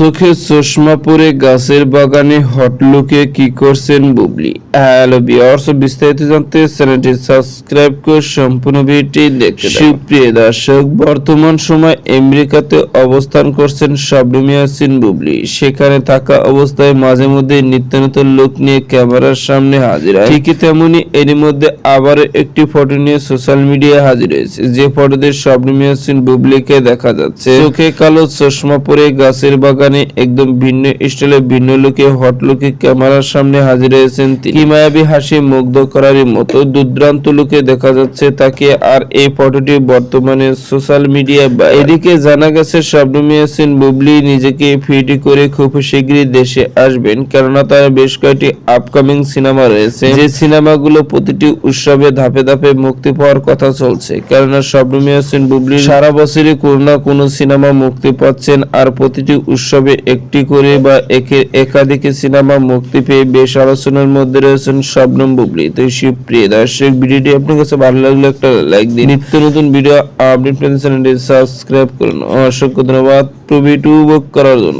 চোখে চশমা পরে গাছের বাগানে হটলুকে কি করছেন বুবলি? হ্যালো বিয়ার্স বিস্তারিত জানতে চ্যানেলটি সাবস্ক্রাইব করে সম্পূর্ণ ভিডিওটি দেখতে সুপ্রিয় দর্শক, বর্তমান সময় আমেরিকাতে অবস্থান করছেন শবনম ইয়াসিন বুবলি। সেখানে থাকা অবস্থায় মাঝে মধ্যে নিত্য লোক নিয়ে ক্যামেরার সামনে হাজির হয়। ঠিকই তেমনি এরই মধ্যে আবার একটি ফটো নিয়ে সোশ্যাল মিডিয়ায় হাজির হয়েছে। যে ফটোতে শবনম ইয়াসিন বুবলিকে দেখা যাচ্ছে। চোখে কালো চশমা পরে গাছের বাগানে একদম ভিন্ন স্টাইলে, ভিন্ন লুকে হট লুকে ক্যামেরার সামনে হাজির হয়েছেন কি মায়াবী হাসি মুগ্ধ করার মতো দুর্দান্ত লুকে দেখা যাচ্ছে তাকে আর এই ফটোটি বর্তমানে সোশ্যাল মিডিয়া বা এদিকে জানা গেছে শবনম ইয়াসিন বুবলি নিজেকে ফিটি করে খুব শীঘ্রই দেশে আসবেন, কেননা তার বেশ কয়েকটি আপকামিং সিনেমা রয়েছে। যে সিনেমাগুলো প্রতিটি উৎসবে ধাপে ধাপে মুক্তি পাওয়ার কথা চলছে, কেননা শবনম ইয়াসিন বুবলি সারা বছরই কোনো না কোনো সিনেমা মুক্তি পাচ্ছেন আর প্রতিটি উৎসবে একটি করে বা একে- একাধিক সিনেমা মুক্তি পেয়ে বেশ আলোচনার মধ্যে রয়েছেন শবনম বুবলি। তো সুপ্রিয় দর্শক, ভিডিওটি আপনার কাছে ভালো লাগলে একটা লাইক দিন। নিত্য নতুন ভিডিও আপডেট পেতে চ্যানেলটি সাবস্ক্রাইব করুন। অসংখ্য ধন্যবাদ। টু বি টু বুক করার জন্য।